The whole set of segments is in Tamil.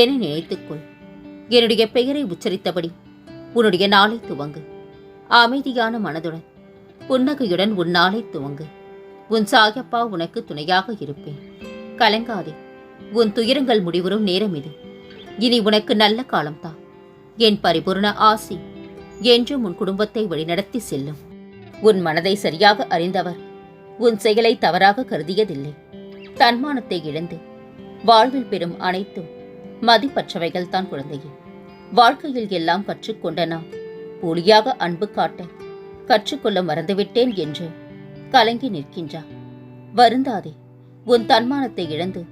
என்னை நினைத்துக்கொள். என்னுடைய பெயரை உச்சரித்தபடி உன்னுடைய நாளை துவங்கு. அமைதியான மனதுடன் புன்னகையுடன் உன் நாளை துவங்கு. உன் சாயப்பா உனக்கு துணையாக இருப்பேன். கலங்காதே உன் துயரங்கள் முடிவரும் நேரம் இது. இனி உனக்கு நல்ல காலம்தான் என் பரிபூர்ண ஆசி என்றும் உன் குடும்பத்தை வழிநடத்தி செல்லும். உன் மனதை சரியாக அறிந்தவர் உன் செயலை தவறாக கருதியதில்லை. தன்மானத்தை இழந்து வாழ்வில் பெறும் அனைத்தும் மதிப்பற்றவைகள் தான் குழந்தையே. வாழ்க்கையில் எல்லாம் கற்றுக்கொண்ட நான் போலியாக அன்பு காட்ட கற்றுக்கொள்ள மறந்துவிட்டேன் என்று கலங்கி நிற்கின்றார் வருந்தாதே உன் தன்மானத்தை இழந்து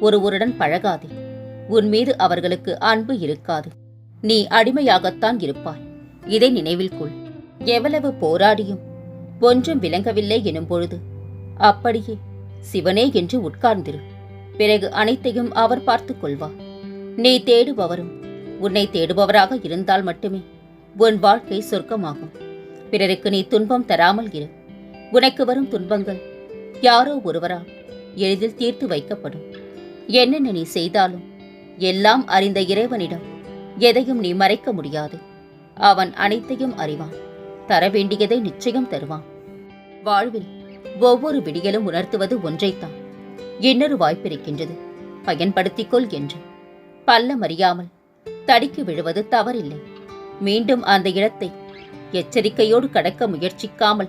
ஒருவருடன் பழகாதே. உன் மீது அவர்களுக்கு அன்பு இருக்காது. நீ அடிமையாகத்தான் இருப்பாய். இதை நினைவில் கொள். எவ்வளவு போராடியும் ஒன்றும் விளங்கவில்லை எனும் பொழுது அப்படியே சிவனே என்று உட்கார்ந்திரு. பிறகு அனைத்தையும் அவர் பார்த்துக் கொள்வார். நீ தேடுபவரும் உன்னை தேடுபவராக இருந்தால் மட்டுமே உன் வாழ்க்கை சொர்க்கமாகும். பிறருக்கு நீ துன்பம் தராமல் இரு. உனக்கு வரும் துன்பங்கள் யாரோ ஒருவரால் எளிதில் தீர்த்து வைக்கப்படும். என்னென்ன நீ செய்தாலும் எல்லாம் அறிந்த இறைவனிடம் எதையும் நீ மறைக்க முடியாது. அவன் அனைத்தையும் அறிவான். தர வேண்டியதை நிச்சயம் தருவான். வாழ்வில் ஒவ்வொரு விடியலும் உணர்த்துவது ஒன்றைத்தான். இன்னொரு வாய்ப்பிருக்கின்றது பயன்படுத்திக் கொள் என்று. பல்லமறியாமல் அறியாமல் தடிக்கு விழுவது தவறில்லை. மீண்டும் அந்த இடத்தை எச்சரிக்கையோடு கடக்க முயற்சிக்காமல்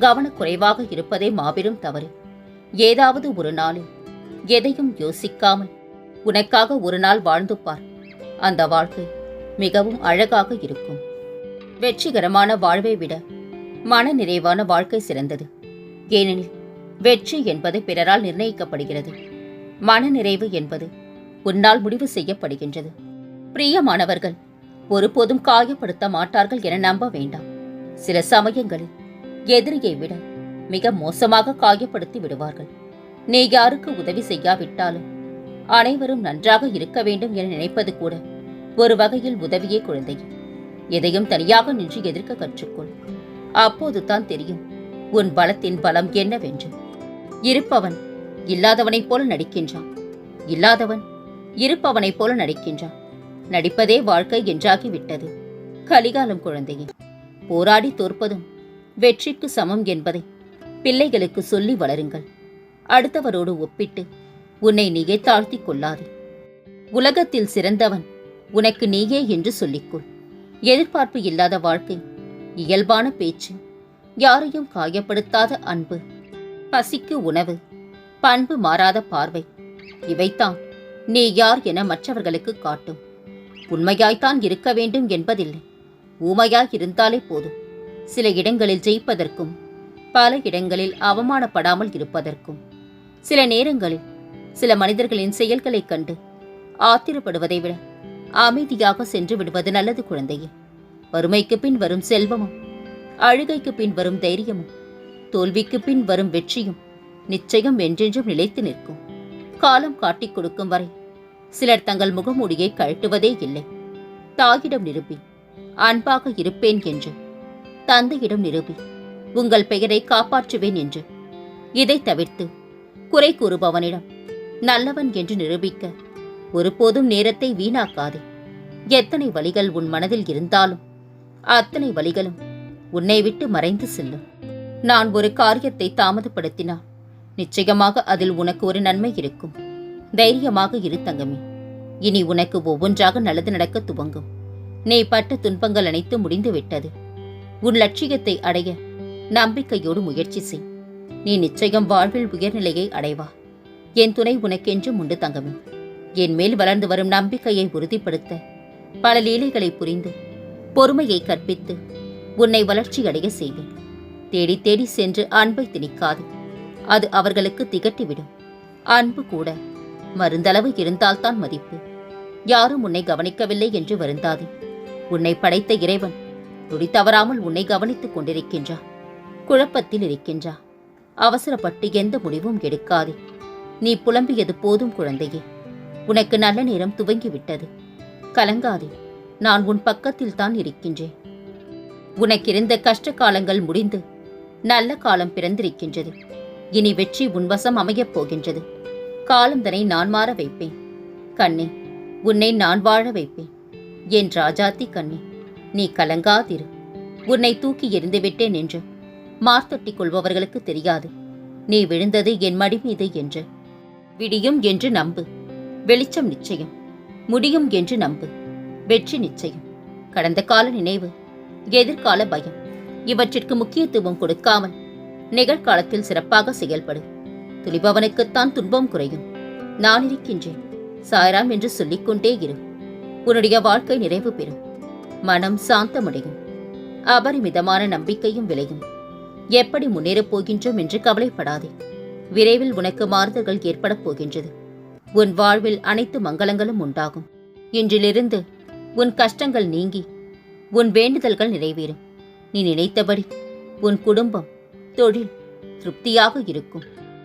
கவனக்குறைவாக இருப்பதே மாபெரும் தவறு. ஏதாவது ஒரு நாளில் எதையும் யோசிக்காமல் உனக்காக ஒரு நாள் வாழ்ந்து பார். அந்த வாழ்க்கை மிகவும் அழகாக இருக்கும். வெற்றிகரமான வாழ்வை விட மன நிறைவான வாழ்க்கை சிறந்தது. ஏனெனில் வெற்றி என்பது பிறரால் நிர்ணயிக்கப்படுகிறது. மன நிறைவு என்பது உன்னால் முடிவு செய்யப்படுகின்றது. பிரியமானவர்கள் ஒருபோதும் காயப்படுத்த மாட்டார்கள் என நம்ப வேண்டாம். சில சமயங்களில் எதிரியை விட மிக மோசமாக காயப்படுத்தி விடுவார்கள். நீ யாருக்கு உதவி செய்யாவிட்டாலும் அனைவரும் நன்றாக இருக்க வேண்டும் என நினைப்பது கூட ஒரு வகையில் உதவியே குழந்தை எதையும் தனியாக நின்று எதிர்க்க கற்றுக்கொள். அப்போது தான் தெரியும் உன் பலத்தின் பலம் என்னவென்று. இருப்பவன் இல்லாதவனைப் போல நடிக்கின்றான். இல்லாதவன் இருப்பவனைப் போல நடிக்கின்றான். நடிப்பதே வாழ்க்கை என்றாகிவிட்டது. கலிகாலம் குழந்தையே போராடி தோற்பதும் வெற்றிக்கு சமம் என்பதை பிள்ளைகளுக்கு சொல்லி வளருங்கள். அடுத்தவரோடு ஒப்பிட்டு உன்னை நீயே தாழ்த்திக் கொள்ளாதே. உலகத்தில் சிறந்தவன் உனக்கு நீயே என்று சொல்லிக்கொள். எதிர்பார்ப்பு இல்லாத வாழ்க்கை இயல்பான பேச்சு யாரையும் காயப்படுத்தாத அன்பு பசிக்கு உணவு பண்பு மாறாத பார்வை இவைத்தான் நீ யார் என மற்றவர்களுக்கு காட்டும். உண்மையாய்த்தான் இருக்க வேண்டும் என்பதில்லை. ஊமையாய் இருந்தாலே போதும். சில இடங்களில் ஜெயிப்பதற்கும் பல இடங்களில் அவமானப்படாமல் இருப்பதற்கும். சில நேரங்களில் சில மனிதர்களின் செயல்களைக் கண்டு ஆத்திரப்படுவதை விட அமைதியாக சென்று விடுவது நல்லது குழந்தையே. வறுமைக்கு பின் வரும் செல்வமும் அழுகைக்கு பின் வரும் தைரியமும் தோல்விக்கு பின் வரும் வெற்றியும் நிச்சயம் என்றென்றும் நிலைத்து நிற்கும். காலம் காட்டிக் கொடுக்கும் வரை சிலர் தங்கள் முகமூடியை கழட்டுவதே இல்லை. தாயிடம் நிரூபி அன்பாக இருப்பேன் என்று. தந்தையிடம் நிரூபி உங்கள் பெயரை காப்பாற்றுவேன் என்று. இதை தவிர்த்து குறை கூறுபவனிடம் நல்லவன் என்று நிரூபிக்க ஒருபோதும் நேரத்தை வீணாக்காதே. எத்தனை வழிகள் உன் மனதில் இருந்தாலும் அத்தனை வழிகளும் உன்னை விட்டு மறைந்து செல்லும். நான் ஒரு காரியத்தை தாமதப்படுத்தினால் நிச்சயமாக அதில் உனக்கு ஒரு நன்மை இருக்கும். தைரியமாக இரு தங்கமே. இனி உனக்கு ஒவ்வொன்றாக நல்லது நடக்க துவங்கும். நீ பட்ட துன்பங்கள் அனைத்து முடிந்து விட்டது. உன் லட்சியத்தை அடைய நம்பிக்கையோடு முயற்சி செய். நீ நிச்சயம் வாழ்வில் உயர்நிலையை அடைவா. என் துணை உனக்கென்றும் உண்டு தங்கமே. என் மேல் வளர்ந்து வரும் நம்பிக்கையை உறுதிப்படுத்த பல லீலைகளை புரிந்து பொறுமையை கற்பித்து உன்னை வளர்ச்சியடைய செய்வேன். தேடி தேடி சென்று அன்பை திணிக்காது. அது அவர்களுக்கு திகட்டிவிடும். அன்பு கூட மருந்தளவு இருந்தால்தான் மதிப்பு. யாரும் உன்னை கவனிக்கவில்லை என்று வருந்தாதே. உன்னை படைத்த இறைவன் துடி தவறாமல் உன்னை கவனித்துக் கொண்டிருக்கின்றா குழப்பத்தில் இருக்கின்றா அவசரப்பட்டு எந்த முடிவும் எடுக்காதே. நீ புலம்பியது போதும் குழந்தையே. உனக்கு நல்ல நேரம் துவங்கிவிட்டது. கலங்காதே. நான் உன் பக்கத்தில் தான் இருக்கின்றேன். உனக்கிருந்த கஷ்ட காலங்கள் முடிந்து நல்ல காலம் பிறந்திருக்கின்றது. இனி வெற்றி உன்வசம் அமையப் போகின்றது. காலந்தனை நான் மாற வைப்பேன். கண்ணே உன்னை நான் வாழ வைப்பேன். என் ராஜாத்தி கண்ணே நீ கலங்காதிரு. உன்னை தூக்கி எறிந்துவிட்டேன் என்று மார்த்தட்டிக் கொள்பவர்களுக்கு தெரியாது. நீ விழுந்தது என் மடி மீது என்று. விடியும் என்று நம்பு. வெளிச்சம் நிச்சயம். முடியும் என்று நம்பு. வெற்றி நிச்சயம். கடந்த கால நினைவு எதிர்கால பயம். இவற்றிற்கு முக்கியத்துவம் கொடுக்காமல் நிகழ்காலத்தில் சிறப்பாக செயல்படு. துளிபவனுக்குத்தான் துன்பம் குறையும். நான் இருக்கின்றேன். சாய்ராம் என்று சொல்லிக்கொண்டே இரு. உன்னுடைய வாழ்க்கை நிறைவு பெறும். மனம் சாந்தமடையும். அபரிமிதமான நம்பிக்கையும் விளையும். எப்படி முன்னேறப் போகின்றோம் என்று கவலைப்படாதே. விரைவில் உனக்கு மாறுதல்கள் ஏற்படப் போகின்றது. உன் வாழ்வில் அனைத்து மங்களங்களும் உண்டாகும். இன்றிலிருந்து உன் கஷ்டங்கள் நீங்கி உன் வேண்டுதல்கள் நிறைவேறும். நீ நினைத்தபடி உன் குடும்பம் தொழில் திருப்தியாக இருக்கும்.